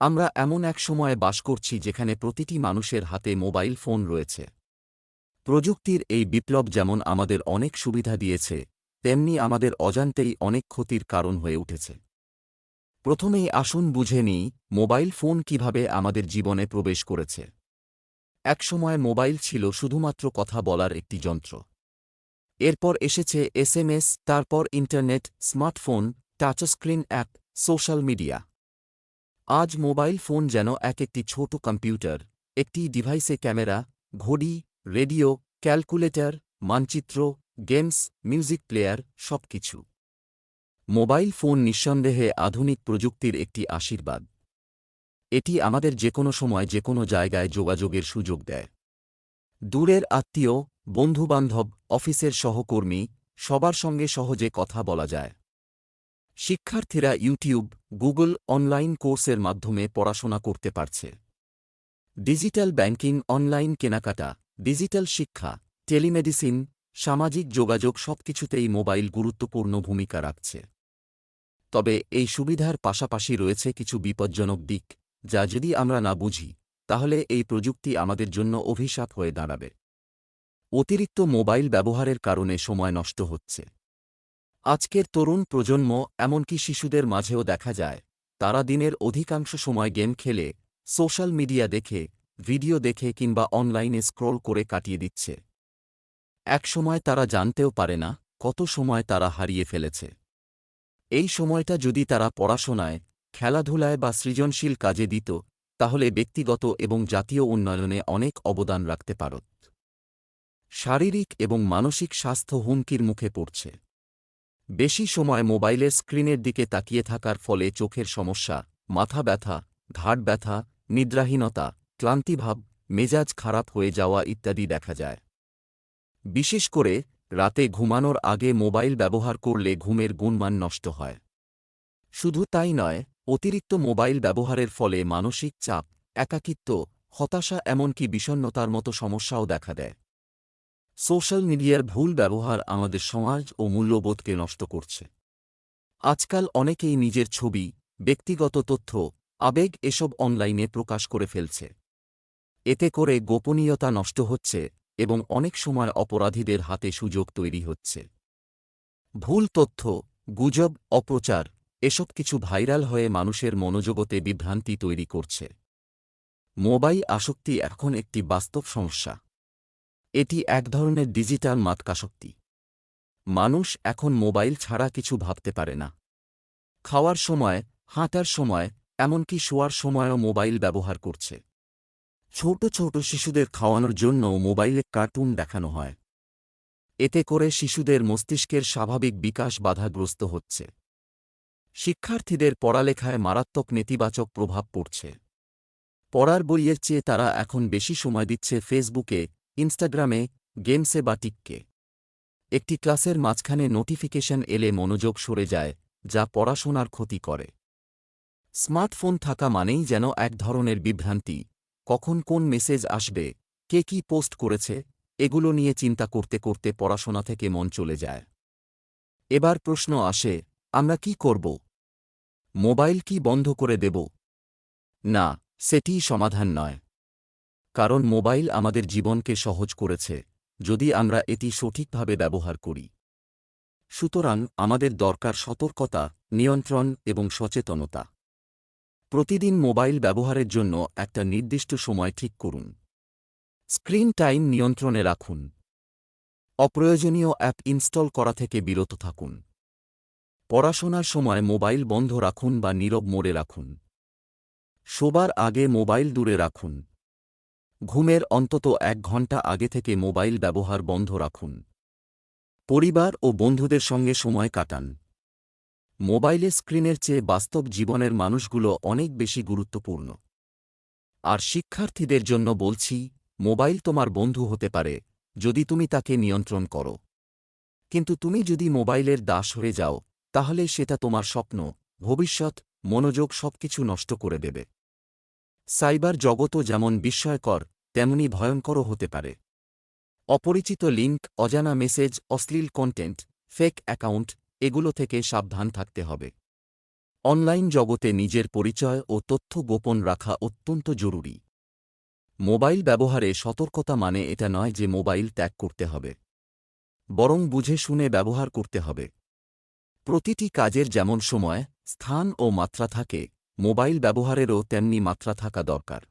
আমরা এমন এক সময়ে বাস করছি যেখানে প্রতিটি মানুষের হাতে মোবাইল ফোন রয়েছে। প্রযুক্তির এই বিপ্লব যেমন আমাদের অনেক সুবিধা দিয়েছে, তেমনি আমাদের অজান্তেই অনেক ক্ষতির কারণ হয়ে উঠেছে। প্রথমেই আসুন বুঝে নিই, মোবাইল ফোন কীভাবে আমাদের জীবনে প্রবেশ করেছে। একসময় মোবাইল ছিল শুধুমাত্র কথা বলার একটি যন্ত্র। এরপর এসেছে এসএমএস তারপর internet, smartphone, touchscreen app, social media. আজ মোবাইল ফোন যেন এক একটি ছোট কম্পিউটার, একটি ডিভাইসে ক্যামেরা, ঘড়ি, রেডিও, ক্যালকুলেটর, মানচিত্র, গেমস, মিউজিক প্লেয়ার, সবকিছু। মোবাইল ফোন নিঃসন্দেহে আধুনিক প্রযুক্তির একটি আশীর্বাদ। এটি আমাদের যে কোনো সময় যে কোনো জায়গায় যোগাযোগের সুযোগ দেয়। দূরের আত্মীয়, বন্ধুবান্ধব, অফিসের সহকর্মী, সবার সঙ্গে সহজে কথা বলা যায়। শিক্ষার্থীরা ইউটিউব, গুগল অনলাইন কোর্সের মাধ্যমে পড়াশোনা করতে পারছে। ডিজিটাল ব্যাংকিং, অনলাইন কেনাকাটা, ডিজিটাল শিক্ষা, টেলিমেডিসিন, সামাজিক যোগাযোগ সবকিছুতেই মোবাইল গুরুত্বপূর্ণ ভূমিকা রাখছে। তবে এই সুবিধার পাশাপাশি রয়েছে কিছু বিপজ্জনক দিক, যা যদি আমরা না বুঝি, তাহলে এই প্রযুক্তি আমাদের জন্য অভিশাপ হয়ে দাঁড়াবে। অতিরিক্ত মোবাইল ব্যবহারের কারণে সময় নষ্ট হচ্ছে। আজকের তরুণ প্রজন্ম, এমনকি শিশুদের মাঝেও দেখা যায়, তারা দিনের অধিকাংশ সময় গেম খেলে, সোশ্যাল মিডিয়া দেখে, ভিডিও দেখে কিংবা অনলাইনে স্ক্রল করে কাটিয়ে দিচ্ছে। একসময় তারা জানতেও পারে না, কত সময় তারা হারিয়ে ফেলেছে। এই সময়টা যদি তারা পড়াশোনায়, খেলাধুলায় বা সৃজনশীল কাজে দিত, তাহলে ব্যক্তিগত এবং জাতীয় উন্নয়নে অনেক অবদান রাখতে পারত। শারীরিক এবং মানসিক স্বাস্থ্য হুমকির মুখে পড়ছে। বেশি সময় মোবাইলের স্ক্রিনের দিকে তাকিয়ে থাকার ফলে চোখের সমস্যা, মাথা ব্যথা ঘাট ব্যথা, নিদ্রাহীনতা, ক্লান্তিভাব, মেজাজ খারাপ হয়ে যাওয়া ইত্যাদি দেখা যায়। বিশেষ করে রাতে ঘুমানোর আগে মোবাইল ব্যবহার করলে ঘুমের গুণমান নষ্ট হয়। শুধু তাই নয়, অতিরিক্ত মোবাইল ব্যবহারের ফলে মানসিক চাপ, একাকিত্ব, হতাশা এমনকি বিষণ্নতার মতো সমস্যাও দেখা দেয়। সোশ্যাল মিডিয়ার ভুল ব্যবহার আমাদের সমাজ ও মূল্যবোধকে নষ্ট করছে। আজকাল অনেকেই নিজের ছবি, ব্যক্তিগত তথ্য, আবেগ এসব অনলাইনে প্রকাশ করে ফেলছে। এতে করে গোপনীয়তা নষ্ট হচ্ছে এবং অনেক সময় অপরাধীদের হাতে সুযোগ তৈরি হচ্ছে। ভুল তথ্য, গুজব অপ্রচার এসব কিছু ভাইরাল হয়ে মানুষের মনোজগতে বিভ্রান্তি তৈরি করছে। মোবাইল আসক্তি এখন একটি বাস্তব সমস্যা। এটি এক ধরনের ডিজিটাল মাতকাশক্তি মানুষ এখন মোবাইল ছাড়া কিছু ভাবতে পারে না। খাওয়ার সময়, হাঁটার সময়, এমনকি শোয়ার সময়ও মোবাইল ব্যবহার করছে। ছোট ছোট শিশুদের খাওয়ানোর জন্য মোবাইলে কার্টুন দেখানো হয়। এতে করে শিশুদের মস্তিষ্কের স্বাভাবিক বিকাশ বাধাগ্রস্ত হচ্ছে। শিক্ষার্থীদের পড়ালেখায় মারাত্মক নেতিবাচক প্রভাব পড়ছে। পড়ার বইয়ের চেয়ে তারা এখন বেশি সময় দিচ্ছে ফেসবুকে ইনস্টাগ্রামে, গেমসে বা টিককে। একটি ক্লাসের মাঝখানে নোটিফিকেশন এলে মনোযোগ সরে যায়, যা পড়াশোনার ক্ষতি করে। স্মার্টফোন থাকা মানেই যেন এক ধরনের বিভ্রান্তি, কখন কোন মেসেজ আসবে, কে কি পোস্ট করেছে, এগুলো নিয়ে চিন্তা করতে করতে পড়াশোনা থেকে মন চলে যায়। এবার প্রশ্ন আসে, আমরা কি করব? মোবাইল কি বন্ধ করে দেব? না, সেটিই সমাধান নয়। কারণ মোবাইল আমাদের জীবনকে সহজ করেছে, যদি আমরা এটি সঠিকভাবে ব্যবহার করি। সুতরাং আমাদের দরকার সতর্কতা, নিয়ন্ত্রণ এবং সচেতনতা। প্রতিদিন মোবাইল ব্যবহারের জন্য একটা নির্দিষ্ট সময় ঠিক করুন। স্ক্রিন টাইম নিয়ন্ত্রণে রাখুন। অপ্রয়োজনীয় অ্যাপ ইনস্টল করা থেকে বিরত থাকুন। পড়াশোনার সময় মোবাইল বন্ধ রাখুন বা নীরব মোড়ে রাখুন। শোবার আগে মোবাইল দূরে রাখুন। ঘুমের অন্তত এক ঘণ্টা আগে থেকে মোবাইল ব্যবহার বন্ধ রাখুন। পরিবার ও বন্ধুদের সঙ্গে সময় কাটান। মোবাইলে স্ক্রিনের চেয়ে বাস্তব জীবনের মানুষগুলো অনেক বেশি গুরুত্বপূর্ণ। আর শিক্ষার্থীদের জন্য বলছি, মোবাইল তোমার বন্ধু হতে পারে, যদি তুমি তাকে নিয়ন্ত্রণ করো। কিন্তু তুমি যদি মোবাইলের দাস হয়ে যাও, তাহলে সেটা তোমার স্বপ্ন, ভবিষ্যৎ, মনোযোগ সবকিছু নষ্ট করে দেবে। সাইবার জগতও যেমন বিস্ময়কর তেমনি ভয়ঙ্করও হতে পারে। অপরিচিত লিঙ্ক অজানা মেসেজ, অশ্লীল কন্টেন্ট, ফেক অ্যাকাউন্ট, এগুলো থেকে সাবধান থাকতে হবে। অনলাইন জগতে নিজের পরিচয় ও তথ্য গোপন রাখা অত্যন্ত জরুরি। মোবাইল ব্যবহারে সতর্কতা মানে এটা নয় যে মোবাইল ত্যাগ করতে হবে। বরং বুঝে শুনে ব্যবহার করতে হবে। প্রতিটি কাজের যেমন সময়, স্থান ও মাত্রা থাকে, মোবাইল ব্যবহারেরও তেমনি মাত্রা থাকা দরকার।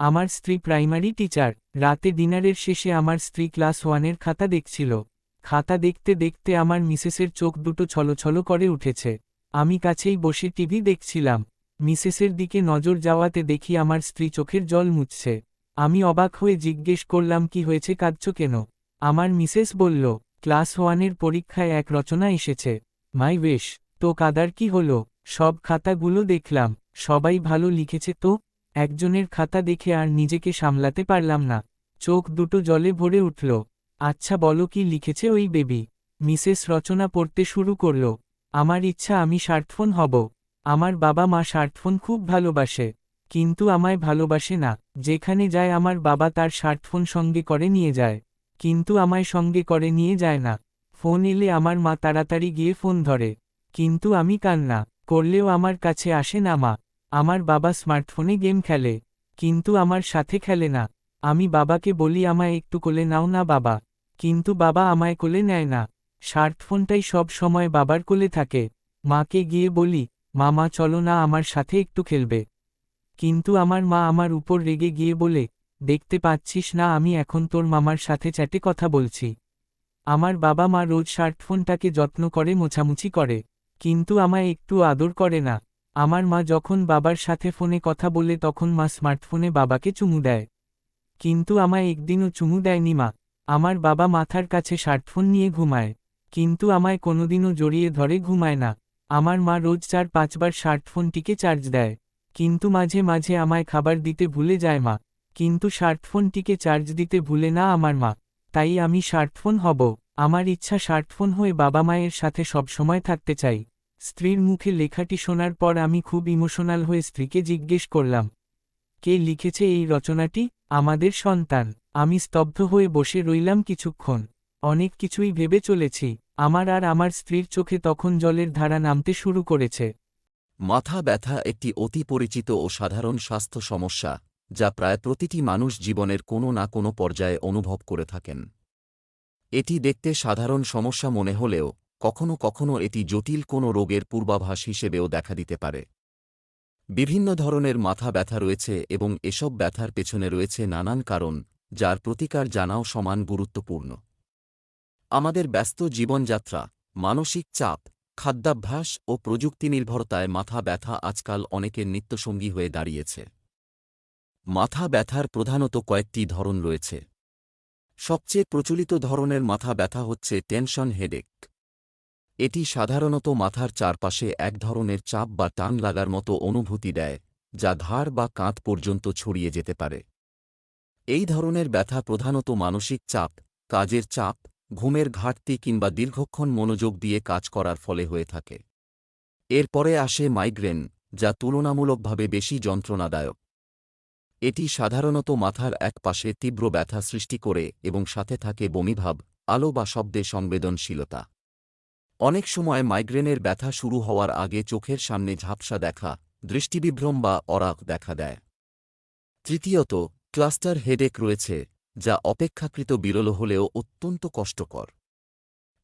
আমার স্ত্রী প্রাইমারি টিচার। রাতে ডিনারের শেষে আমার স্ত্রী ক্লাস ওয়ানের খাতা দেখছিল। খাতা দেখতে দেখতে আমার মিসেসের চোখ দুটো ছলছল করে উঠেছে। আমি কাছেই বসে টিভি দেখছিলাম। মিসেসের দিকে নজর যাওয়াতে দেখি আমার স্ত্রী চোখের জল মুছছে। আমি অবাক হয়ে জিজ্ঞেস করলাম, কি হয়েছে? কাঁদছ কেন? আমার মিসেস বলল, ক্লাস ওয়ানের পরীক্ষায় এক রচনা এসেছে। মাই বেশ তো কাদার কি হলো? সব খাতাগুলো দেখলাম। সবাই ভালো লিখেছে তো? একজনের খাতা দেখে আর নিজেকে সামলাতে পারলাম না। চোখ দুটো জলে ভরে উঠল। আচ্ছা বলো কি লিখেছে ওই বেবি? মিসেস রচনা পড়তে শুরু করল। আমার ইচ্ছা আমি স্মার্টফোন হব। আমার বাবা মা স্মার্টফোন খুব ভালোবাসে। কিন্তু আমায় ভালোবাসে না। যেখানে যায় আমার বাবা তার স্মার্টফোন সঙ্গে করে নিয়ে যায়। কিন্তু আমায় সঙ্গে করে নিয়ে যায় না। ফোন এলে আমার মা তাড়াতাড়ি গিয়ে ফোন ধরে। কিন্তু আমি কান্না। করলেও আমার কাছে আসে না মা। আমার বাবা স্মার্টফোনে গেম খেলে, কিন্তু আমার সাথে খেলে না। আমি বাবাকে বলি, আমায় একটু কোলে নাও না বাবা। কিন্তু বাবা আমায় কোলে নেয় না। স্মার্টফোনটাই সব সময় বাবার কোলে থাকে। মাকে গিয়ে বলি, মামা, চলো না, আমার সাথে একটু খেলবে। কিন্তু আমার মা আমার উপর রেগে গিয়ে বলে, দেখতে পাচ্ছিস না, আমি এখন তোর মামার সাথে চ্যাটে কথা বলছি। আমার বাবা মা রোজ স্মার্টফোনটাকে যত্ন করে, মোছামুছি করে, কিন্তু আমায় একটু আদর করে না। আমার মা যখন বাবার সাথে ফোনে কথা বলে তখন মা স্মার্টফোনে বাবাকে চুমু দেয়। কিন্তু আমায় একদিনও চুমু দেয়নি মা। আমার বাবা মাথার কাছে স্মার্টফোন নিয়ে ঘুমায়। কিন্তু আমায় কোনোদিনও জড়িয়ে ধরে ঘুমায় না। আমার মা রোজ চার পাঁচবার স্মার্টফোনটিকে চার্জ দেয়। কিন্তু মাঝে মাঝে আমায় খাবার দিতে ভুলে যায় মা। কিন্তু স্মার্টফোনটিকে চার্জ দিতে ভুলে না আমার মা। তাই আমি স্মার্টফোন হব। আমার ইচ্ছা স্মার্টফোন হয়ে বাবা মায়ের সাথে সবসময় থাকতে চাই। স্ত্রীর মুখে লেখাটি শোনার পর আমি খুব ইমোশনাল হয়ে স্ত্রীকে জিজ্ঞেস করলাম, কে লিখেছে এই রচনাটি? আমাদের সন্তান। আমি স্তব্ধ হয়ে বসে রইলাম কিছুক্ষণ। অনেক কিছুই ভেবে চলেছি। আমার আর আমার স্ত্রীর চোখে তখন জলের ধারা নামতে শুরু করেছে। মাথা ব্যথা একটি অতি পরিচিত ও সাধারণ স্বাস্থ্য সমস্যা, যা প্রায় প্রতিটি মানুষ জীবনের কোনো না কোনো পর্যায়ে অনুভব করে থাকেন। এটি দেখতে সাধারণ সমস্যা মনে হলেও কখনো কখনো এটি জটিল কোনো রোগের পূর্বাভাস হিসেবেও দেখা দিতে পারে। বিভিন্ন ধরনের মাথা ব্যথা রয়েছে এবং এসব ব্যথার পেছনে রয়েছে নানান কারণ, যার প্রতিকার জানাও সমান গুরুত্বপূর্ণ। আমাদের ব্যস্ত জীবনযাত্রা, মানসিক চাপ, খাদ্যাভ্যাস ও প্রযুক্তি নির্ভরতায় মাথা ব্যথা আজকাল অনেকের নিত্যসঙ্গী হয়ে দাঁড়িয়েছে। মাথা ব্যথার প্রধানত কয়েকটি ধরন রয়েছে। সবচেয়ে প্রচলিত ধরনের মাথা ব্যথা হচ্ছে টেনশন হেডেক। এটি সাধারণত মাথার চারপাশে এক ধরনের চাপ বা টান লাগার মতো অনুভূতি দেয়, যা ঘাড় বা কাঁধ পর্যন্ত ছড়িয়ে যেতে পারে। এই ধরনের ব্যথা প্রধানত মানসিক চাপ, কাজের চাপ, ঘুমের ঘাটতি কিংবা দীর্ঘক্ষণ মনোযোগ দিয়ে কাজ করার ফলে হয়ে থাকে। এরপরে আসে মাইগ্রেন, যা তুলনামূলকভাবে বেশি যন্ত্রণাদায়ক। এটি সাধারণত মাথার এক পাশে তীব্র ব্যথা সৃষ্টি করে এবং সাথে থাকে বমিভাব, আলো বা শব্দে সংবেদনশীলতা। অনেক সময় মাইগ্রেনের ব্যথা শুরু হওয়ার আগে চোখের সামনে ঝাপসা দেখা, দৃষ্টিবিভ্রম বা অরাক দেখা দেয়। তৃতীয়ত, ক্লাস্টার হেডেক রয়েছে, যা অপেক্ষাকৃত বিরল হলেও অত্যন্ত কষ্টকর।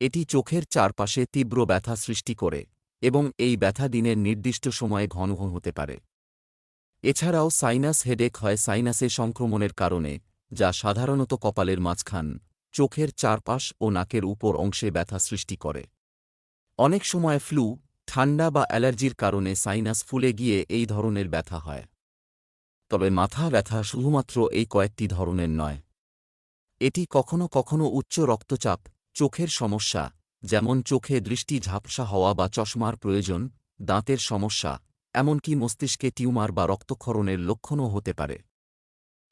এটি চোখের চারপাশে তীব্র ব্যথা সৃষ্টি করে এবং এই ব্যথা দিনের নির্দিষ্ট সময়ে ঘন ঘন হতে পারে। এছাড়াও সাইনাস হেডেক হয় সাইনাসে সংক্রমণের কারণে, যা সাধারণত কপালের মাঝখান, চোখের চারপাশ ও নাকের উপর অংশে ব্যথা সৃষ্টি করে। অনেক সময় ফ্লু, ঠান্ডা বা অ্যালার্জির কারণে সাইনাস ফুলে গিয়ে এই ধরনের ব্যথা হয়। তবে মাথা ব্যথা শুধুমাত্র এই কয়েকটি ধরনের নয়। এটি কখনো কখনো উচ্চ রক্তচাপ, চোখের সমস্যা, যেমন চোখে দৃষ্টি ঝাপসা হওয়া বা চশমার প্রয়োজন, দাঁতের সমস্যা, এমনকি মস্তিষ্কে টিউমার বা রক্তক্ষরণের লক্ষণও হতে পারে।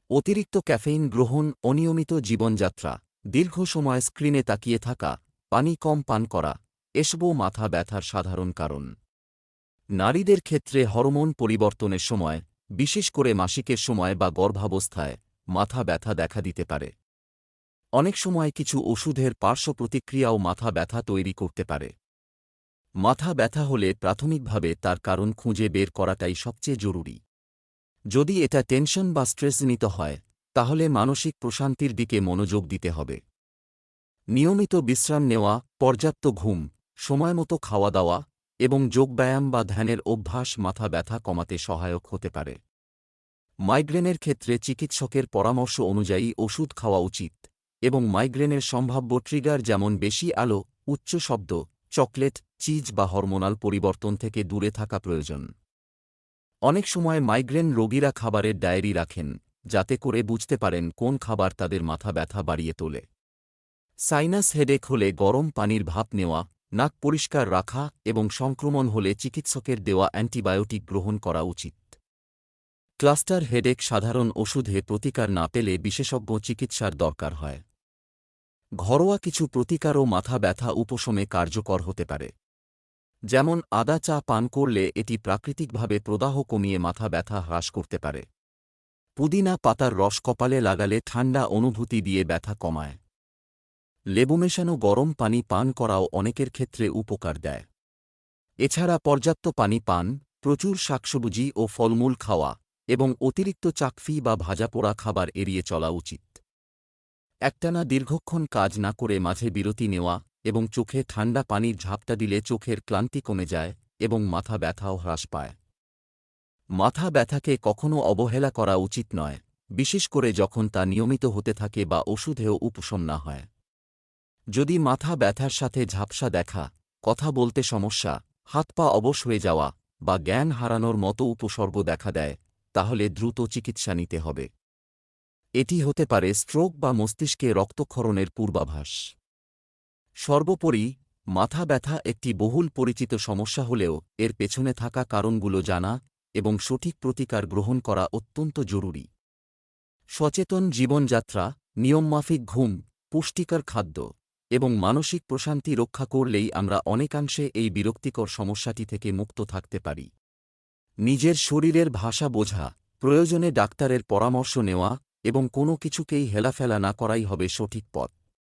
অতিরিক্ত ক্যাফেইন গ্রহণ, অনিয়মিত জীবনযাত্রা, দীর্ঘ সময় স্ক্রিনে তাকিয়ে থাকা, পানি কম পান করা এসবও মাথা ব্যথার সাধারণ কারণ। নারীদের ক্ষেত্রে হরমোন পরিবর্তনের সময়, বিশেষ করে মাসিকের সময় বা গর্ভাবস্থায়, মাথা ব্যথা দেখা দিতে পারে। অনেক সময় কিছু ওষুধের পার্শ্ব প্রতিক্রিয়াও মাথা ব্যথা তৈরি করতে পারে। মাথা ব্যথা হলে প্রাথমিকভাবে তার কারণ খুঁজে বের করাটাই সবচেয়ে জরুরি। যদি এটা টেনশন বা স্ট্রেস স্ট্রেসজনিত হয়, তাহলে মানসিক প্রশান্তির দিকে মনোযোগ দিতে হবে। নিয়মিত বিশ্রাম নেওয়া, পর্যাপ্ত ঘুম সময়মতো খাওয়া দাওয়া এবং যোগব্যায়াম বা ধ্যানের অভ্যাস মাথা ব্যথা কমাতে সহায়ক হতে পারে। মাইগ্রেনের ক্ষেত্রে চিকিৎসকের পরামর্শ অনুযায়ী ওষুধ খাওয়া উচিত এবং মাইগ্রেনের সম্ভাব্য ট্রিগার যেমন বেশি আলো, উচ্চ শব্দ, চকলেট, চিজ বা হরমোনাল পরিবর্তন থেকে দূরে থাকা প্রয়োজন। অনেক সময় মাইগ্রেন রোগীরা খাবারের ডায়েরি রাখেন, যাতে করে বুঝতে পারেন কোন খাবার তাদের মাথা ব্যথা বাড়িয়ে তোলে। সাইনাস হেডেক হলে গরম পানির ভাপ নেওয়া নাক পরিষ্কার রাখা এবং সংক্রমণ হলে চিকিৎসকের দেওয়া অ্যান্টিবায়োটিক গ্রহণ করা উচিত। ক্লাস্টার হেডেক সাধারণ ওষুধে প্রতিকার না পেলে বিশেষজ্ঞ চিকিৎসার দরকার হয়। ঘরোয়া কিছু প্রতিকারও মাথা ব্যথা উপশমে কার্যকর হতে পারে। যেমন, আদা চা পান করলে এটি প্রাকৃতিকভাবে প্রদাহ কমিয়ে মাথা ব্যথা হ্রাস করতে পারে। পুদিনা পাতার রস কপালে লাগালে ঠান্ডা অনুভূতি দিয়ে ব্যথা কমায়। লেবু মেশানো গরম পানি পান করাও অনেকের ক্ষেত্রে উপকার দেয়। এছাড়া পর্যাপ্ত পানি পান, প্রচুর শাকসবজি ও ফলমূল খাওয়া এবং অতিরিক্ত চাকফি বা ভাজাপোড়া খাবার এড়িয়ে চলা উচিত। একটানা দীর্ঘক্ষণ কাজ না করে মাঝে বিরতি নেওয়া এবং চোখে ঠান্ডা পানির ঝাপটা দিলে চোখের ক্লান্তি কমে যায় এবং মাথা ব্যথাও হ্রাস পায়। মাথা ব্যথাকে কখনও অবহেলা করা উচিত নয়, বিশেষ করে যখন তা নিয়মিত হতে থাকে বা ওষুধেও উপশম না হয়। যদি মাথা ব্যথার সাথে ঝাপসা দেখা, কথা বলতে সমস্যা, হাত পা অবশ হয়ে যাওয়া, বা জ্ঞান হারানোর মতো উপসর্গ দেখা দেয়, তাহলে দ্রুত চিকিৎসা নিতে হবে। এটি হতে পারে স্ট্রোক বা মস্তিষ্কে রক্তক্ষরণের পূর্বাভাস। সর্বোপরি, মাথা ব্যথা একটি বহুল পরিচিত সমস্যা হলেও এর পেছনে থাকা কারণগুলো জানা এবং সঠিক প্রতিকার গ্রহণ করা অত্যন্ত জরুরি। সচেতন জীবনযাত্রা, নিয়মমাফিক ঘুম, পুষ্টিকর খাদ্য এবং মানসিক প্রশান্তি রক্ষা করলেই আমরা অনেকাংশে এই বিরক্তিকর সমস্যাটি থেকে মুক্ত থাকতে পারি। নিজের শরীরের ভাষা বোঝা, প্রয়োজনে ডাক্তারের পরামর্শ নেওয়া এবং কোনো কিছুকেই হেলাফেলা না করাই হবে সঠিক পথ।